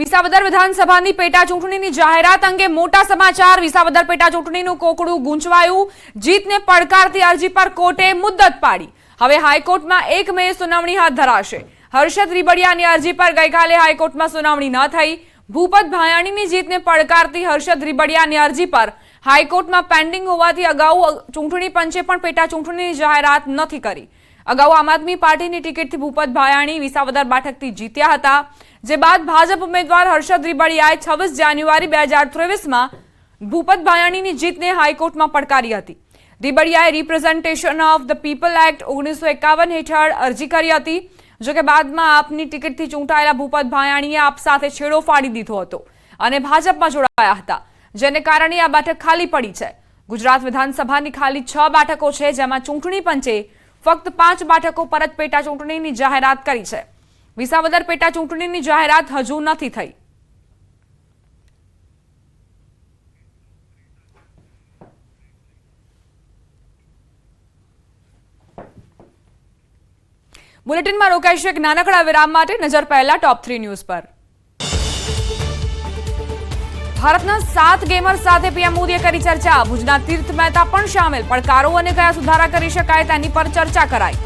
વિસાવદર વિધાનસભાની પેટા ચૂંટણીની જાહેરાત અંગે મોટા સમાચાર. વિસાવદર પેટા ચૂંટણીનું કોકડું ગૂંચવાયું. જીતને પડકારતી અરજી પર કોર્ટે મુદ્દત પાડી. હવે હાઈકોર્ટમાં એક મે સુનાવણી હાથ ધરાશે. હર્ષદ રીબડિયાની અરજી પર ગઈકાલે હાઈકોર્ટમાં સુનાવણી ન થઈ. ભૂપત ભાયાણીની જીતને પડકારતી હર્ષદ રીબડિયાની અરજી પર હાઈકોર્ટમાં પેન્ડિંગ હોવાથી અગાઉ ચૂંટણી પંચે પણ પેટા ચૂંટણીની જાહેરાત નથી કરી. અગાઉ આમ આદમી પાર્ટીની ટિકિટથી ભૂપત ભાયાણી, વિસાવદર બેઠકથી જીત્યા હતા. જે બાદ ભાજપ ઉમેદવાર હર્ષદ રીબડિયાએ છવ્વીસ જાન્યુઆરી બે હજાર ત્રેવીસમાં ભૂપત ભાયાણીની જીતને હાઈકોર્ટમાં પડકારી હતી. રીબડિયાએ representation of the people act ઓગણીસો એકાવન હેઠળ અરજી કરી હતી જોકે બાદમાં આપની ટિકિટથી ચૂંટાયેલા ભૂપત ભાયાણીએ આપ સાથે છેડો ફાડી દીધો હતો અને ભાજપમાં જોડાયા હતા, જેને કારણે આ બેઠક ખાલી પડી છે. ગુજરાત વિધાનસભાની ખાલી છ બેઠકો છે, જેમાં ચૂંટણી પંચે ફક્ત પાંચ બેઠકો પર જ પેટા ચૂંટણીની જાહેરાત કરી છે. વિસાવદર પેટા ચૂંટણીની જાહેરાત હજુ નથી થઈ. બુલેટિનમાં રોકાઈશું એક નાનકડા વિરામ માટે. નજર પહેલા ટોપ થ્રી ન્યૂઝ પર. ભારતના સાત ગેમર સાથે પીએમ મોદીએ કરી ચર્ચા. ભુજના તીર્થ મહેતા પણ સામેલ પડકારો અને કયા સુધારા કરી શકાય તેની પર ચર્ચા કરાઈ.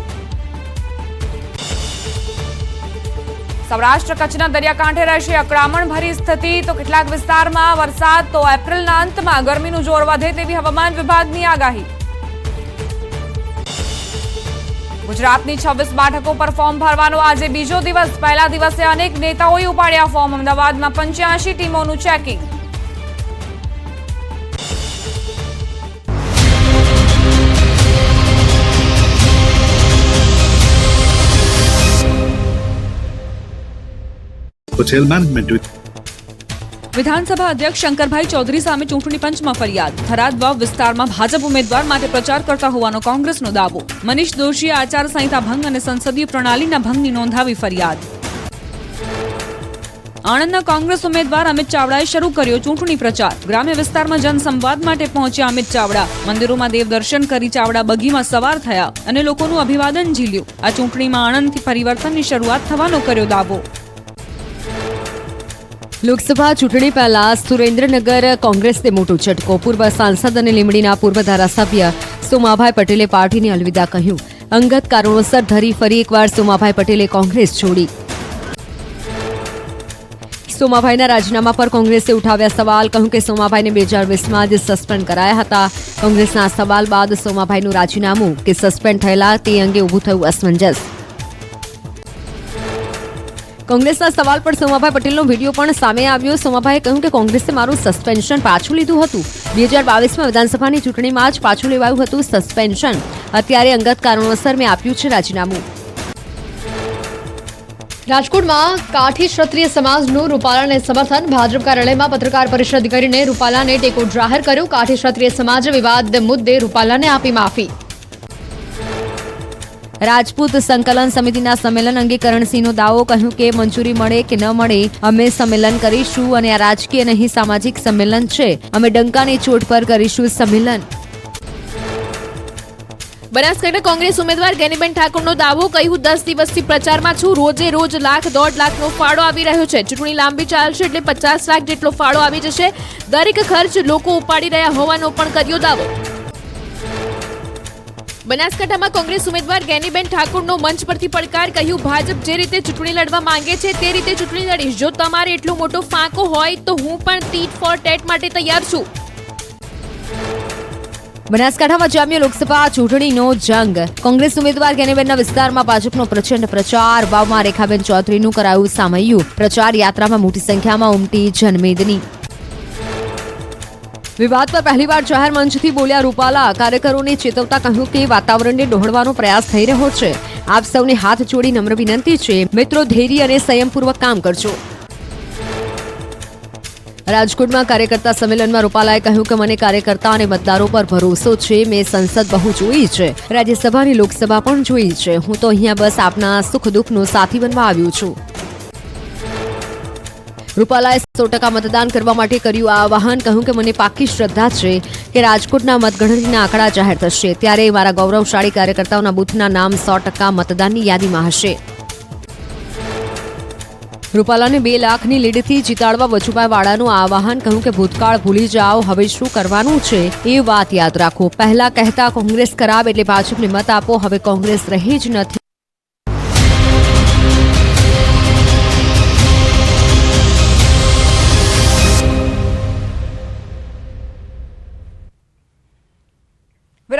સૌરાષ્ટ્ર કચ્છના દરિયાકાંઠે રહેશે અકળામણ ભરી સ્થિતિ. તો કેટલાક વિસ્તારમાં વરસાદ, તો એપ્રિલના અંતમાં ગરમીનું જોર વધે તેવી હવામાન વિભાગની આગાહી. ગુજરાતની છવ્વીસ બેઠકો પર ફોર્મ ભરવાનો આજે બીજો દિવસ. પહેલા દિવસે અનેક નેતાઓએ ઉપાડ્યા ફોર્મ. અમદાવાદમાં પંચ્યાસી ટીમોનું ચેકિંગ. Hotel મેનેજમેન્ટ વિધાનસભા અધ્યક્ષ શંકરભાઈ ચૌધરી સામે ચૂંટણી પંચમાં ફરિયાદ. થરાદ વિસ્તારમાં ભાજપ ઉમેદવાર માટે પ્રચાર કરતા હોવાનો કોંગ્રેસનો દાવો. મનીષ દોશીએ આચારસંહિતા ભંગ અને સંસદીય પ્રણાલીના ભંગની નોંધાવી ફરિયાદ. આણંદના કોંગ્રેસ ઉમેદવાર અમિત ચાવડાએ શરૂ કર્યો ચૂંટણી પ્રચાર. ગ્રામ્ય વિસ્તારમાં જનસંવાદ માટે પહોંચ્યા અમિત ચાવડા. મંદિરોમાં દેવદર્શન કરી ચાવડા બગીમાં સવાર થયા અને લોકોનું અભિવાદન ઝીલ્યું. આ ચૂંટણીમાં આણંદથી પરિવર્તનની શરૂઆત થવાનો કર્યો દાવો. લોકસભા ચૂંટણી પહેલા સુરેન્દ્રનગર કોંગ્રેસને મોટો ઝટકો. પૂર્વ સાંસદ અને લીમડીના પૂર્વ ધારાસભ્ય સોમાભાઈ પટેલે પાર્ટીને અલવિદા કહ્યું. અંગત કારણોસર ધરી ફરી એકવાર સોમાભાઈ પટેલે કોંગ્રેસ છોડી. સોમાભાઈના રાજીનામા પર કોંગ્રેસે ઉઠાવ્યા સવાલ. કહ્યું કે સોમાભાઈને બે હજાર વીસમાં જ સસ્પેન્ડ કરાયા હતા. કોંગ્રેસના સવાલ બાદ સોમાભાઈનું રાજીનામું કે સસ્પેન્ડ થયેલા તે અંગે ઊભું થયું અસમંજસ. કોંગ્રેસના સવાલ પર સોમાભાઈ પટેલનો વીડિયો પણ સામે આવ્યો. સોમાભાઈએ કહ્યું કે કોંગ્રેસે મારું સસ્પેન્શન પાછું લીધું હતું. બે હજાર બાવીસમાં વિધાનસભાની ચૂંટણીમાં જ પાછું લેવાયું હતું સસ્પેન્શન અત્યારે અંગત કારણોસર મેં આપ્યું છે રાજીનામું. રાજકોટમાં કાઠી ક્ષત્રિય સમાજનું રૂપાલાને સમર્થન. ભાજપ કાર્યાલયમાં પત્રકાર પરિષદ કરીને રૂપાલાને ટેકો જાહેર કર્યો. કાઠી ક્ષત્રિય સમાજ વિવાદ મુદ્દે રૂપાલાને આપી માફી. રાજપૂત સંકલન સમિતિના સંમેલન અંગે કરણસિંહનો દાવો કહ્યું કે મંજૂરી મળે કે ન મળે, અમે સંમેલન કરીશું અને આ રાજકીય નહીં, સામાજિક સંમેલન છે. અમે ડંકાની ચોટ પર કરીશું સંમેલન. બનાસકાંઠા કોંગ્રેસ ઉમેદવાર ગેનીબેન ઠાકોરનો દાવો કહ્યું, દસ દિવસથી પ્રચારમાં છું. રોજે રોજ લાખ, દોઢ લાખનો ફાળો આવી રહ્યો છે. ચૂંટણી લાંબી ચાલશે એટલે પચાસ લાખ જેટલો ફાળો આવી જશે. દરેક ખર્ચ લોકો ઉપાડી રહ્યા હોવાનો પણ કર્યો દાવો. બનાસકાંઠામાં કોંગ્રેસ ઉમેદવાર ગેનીબેન ઠાકોરનો મંચ પરથી પડકાર કહ્યું. ભાજપ જે રીતે ચૂંટણી લડવા માંગે છે તે રીતે ચૂંટણી લડીશ. જો તમારે એટલો મોટો ફાંકો હોય તો હું પણ ટીટ ફોર ટેટ માટે તૈયાર છું. બનાસકાંઠામાં જામ્યો લોકસભા ચૂંટણીનો જંગ. કોંગ્રેસ ઉમેદવાર ગેનીબેનના વિસ્તારમાં ભાજપનો પ્રચંડ પ્રચાર. વાવમાં રેખાબેન ચૌધરીનું કરાયું સામયું. પ્રચાર યાત્રામાં મોટી સંખ્યામાં ઉમટી જનમેદની. વિવાદ પર પહેલીવાર જાહેર મંચથી બોલ્યા રૂપાલા કાર્યકરોને ચેતવતા કહ્યું કે વાતાવરણને ડહોળવાનો પ્રયાસ થઈ રહ્યો છે. આપ સૌને હાથ જોડી નમ્ર વિનંતી છે. મિત્રો, ધૈર્ય અને સંયમપૂર્વક કામ કરજો. રાજકોટમાં કાર્યકર્તા સંમેલનમાં રૂપાલાએ કહ્યું કે મને કાર્યકર્તા અને મતદારો પર ભરોસો છે. મેં સંસદ બહુ જોઈ છે. રાજ્યસભાની લોકસભા પણ જોઈ છે. હું તો અહીંયા બસ આપના સુખ દુઃખનો સાથી બનવા આવ્યો છું. રૂપાલાએ સો ટકા મતદાન કરવા માટે કર્યું આ આવાહન કહ્યું કે મને પાકી શ્રદ્ધા છે કે રાજકોટના મતગણતરીના આંકડા જાહેર થશે. ત્યારે મારા ગૌરવશાળી કાર્યકર્તાઓના બૂથના નામ સો ટકા મતદાનની યાદીમાં હશે. રૂપાલાને બે લાખની લીડથી જીતાડવા વજુભાઈ વાળાનું આવાહન કહ્યું કે ભૂતકાળ ભૂલી જાઓ, હવે શું કરવાનું છે એ વાત યાદ રાખો. પહેલા કહેતા કોંગ્રેસ ખરાબ એટલે ભાજપને મત આપો, હવે કોંગ્રેસ રહી જ નથી.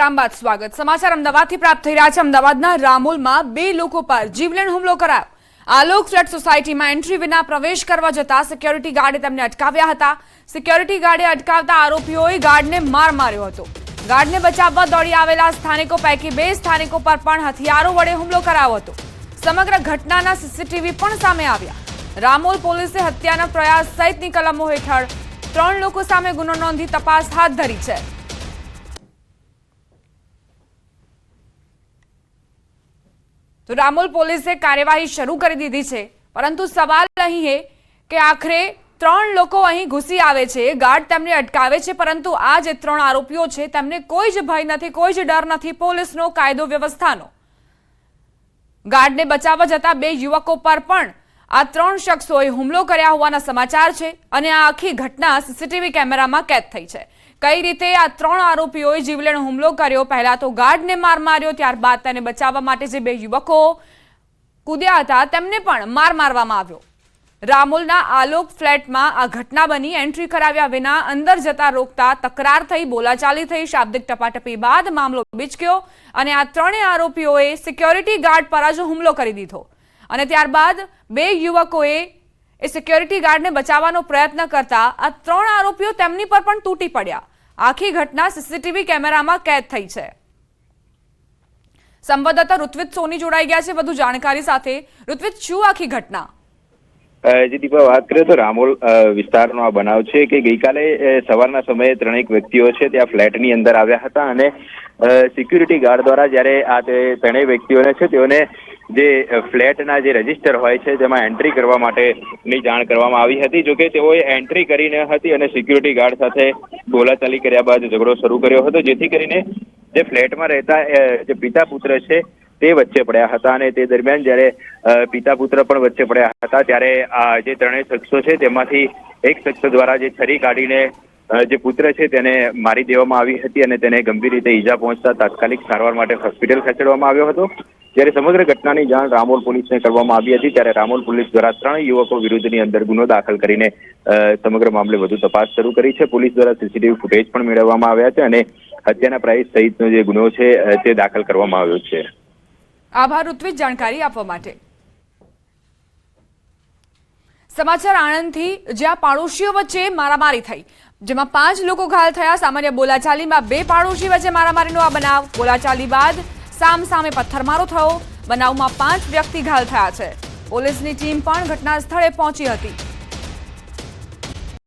વિરામ બાદ સ્વાગત. સમાચાર અમદાવાદથી પ્રાપ્ત થઈ રહ્યા છે. અમદાવાદના રામોલમાં બે લોકો પર જીવલેણ હુમલો કરાયો. આલોક ફ્લેટ સોસાયટીમાં એન્ટ્રી વિના પ્રવેશ કરવા જતા સિક્યોરિટી ગાર્ડે તેમને અટકાવ્યા હતા. સિક્યોરિટી ગાર્ડે અટકાવતા આરોપીઓએ ગાર્ડને માર માર્યો હતો. ગાર્ડને બચાવવા દોડી આવેલા સ્થાનિકો પૈકી બે સ્થાનિકો પર પણ હથિયારો વડે હુમલો કરાયો હતો. સમગ્ર ઘટનાના સીસીટીવી પણ સામે આવ્યા. રામોલ પોલીસે હત્યાના પ્રયાસ સહિતની કલમો હેઠળ ત્રણ લોકો સામે ગુનો નોંધી તપાસ હાથ ધરી છે. તો રામોલ પોલીસે કાર્યવાહી શરૂ કરી દીધી છે. પરંતુ સવાલ અહીં છે કે આખરે ત્રણ લોકો અહીં ઘૂસી આવે છે, ગાર્ડ તેમને અટકાવે છે, પરંતુ આ જે ત્રણ આરોપીઓ છે, તેમને કોઈ જ ભય નથી, કોઈ જ ડર નથી પોલીસનો, કાયદો વ્યવસ્થાનો. ગાર્ડને બચાવવા જતા બે યુવકો પર પણ આ ત્રણ શખ્સોએ હુમલો કર્યા હોવાના સમાચાર છે અને આ આખી ઘટના સીસીટીવી કેમેરામાં કેદ થઈ છે. કઈ રીતે આ ત્રણ આરોપીઓએ જીવલેણ હુમલો કર્યો? પહેલા તો ગાર્ડને માર માર્યો, ત્યારબાદ તેને બચાવવા માટે જે બે યુવકો કૂદ્યા હતા, તેમને પણ માર મારવામાં આવ્યો. રામોલના આલોક ફ્લેટમાં આ ઘટના બની. એન્ટ્રી કરાવ્યા વિના અંદર જતા રોકતા તકરાર થઈ, બોલાચાલી થઈ, શાબ્દિક ટપાટપી બાદ મામલો બીચક્યો અને આ ત્રણેય આરોપીઓએ સિક્યોરિટી ગાર્ડ પર જ હુમલો કરી દીધો. અને ત્યારબાદ બે યુવકોએ એ સિક્યોરિટી ગાર્ડને બચાવવાનો પ્રયત્ન કરતા આ ત્રણ આરોપીઓ તેમની પર પણ તૂટી પડ્યા. આખી ઘટના સીસીટીવી કેમેરામાં કેદ થઈ છે. સંવાદદાતા ઋત્વિજ સોની જોડાઈ ગયા છે વધુ જાણકારી સાથે. ઋત્વિજ, શું આખી ઘટના? જે, દીપા, વાત કરીએ તો રામોલ વિસ્તારનો આ બનાવ છે કે ગઈકાલે સવારના સમયે ત્રણેક વ્યક્તિઓ છે ત્યાં ફ્લેટની અંદર આવ્યા હતા અને સિક્યુરિટી ગાર્ડ દ્વારા જ્યારે આ ત્રણેય વ્યક્તિઓને છે તેઓને જે ફ્લેટના જે રજિસ્ટર હોય છે તેમાં એન્ટ્રી કરવા માટેની જાણ કરવામાં આવી હતી, જોકે તેઓએ એન્ટ્રી કરી ન હતી અને સિક્યુરિટી ગાર્ડ સાથે બોલાચાલી કર્યા બાદ ઝઘડો શરૂ કર્યો હતો, જેથી કરીને જે ફ્લેટમાં રહેતા જે પિતા પુત્ર છે, તે વચ્ચે પડ્યા હતા અને તે દરમિયાન જ્યારે પિતા પુત્ર પણ વચ્ચે પડ્યા હતા, ત્યારે આ જે ત્રણેય શખ્સો છે, તેમાંથી એક શખ્સ દ્વારા જે છરી કાઢીને જે પુત્ર છે, તેને મારી દેવામાં આવી હતી અને તેને ગંભીર રીતે ઈજા પહોંચતા તાત્કાલિક સારવાર માટે હોસ્પિટલ ખસેડવામાં આવ્યો હતો. જ્યારે સમગ્ર ઘટનાની જાણ રામોલ પોલીસને કરવામાં આવી હતી, ત્યારે રામોલ પોલીસ દ્વારા ત્રણ યુવકો વિરુદ્ધની અંદર ગુનો દાખલ કરીને સમગ્ર મામલે વધુ તપાસ શરૂ કરી છે. પોલીસ દ્વારા સીસીટીવી ફૂટેજ પણ મેળવવામાં આવ્યા છે અને હત્યાના પ્રાઇસ સહિતનો જે ગુનો છે તે દાખલ કરવામાં આવ્યો છે. આભાર ઋત્વિજ જાણકારી આપવા માટે. સમાચાર આણંદથી, જ્યાં પાડોશીઓ વચ્ચે મારામારી થઈ. જેમાં પાંચ લોકો ઘાયલ થયા. સામાન્ય બોલાચાલીમાં બે પાડોશી વચ્ચે મારામારીનો આ બનાવ. બોલાચાલી બાદ સામ સામે પથ્થરમારો થયો. બનાવમાં પાંચ વ્યક્તિ ઘાયલ થયા છે. પોલીસની ટીમ પણ ઘટના સ્થળે પહોંચી હતી.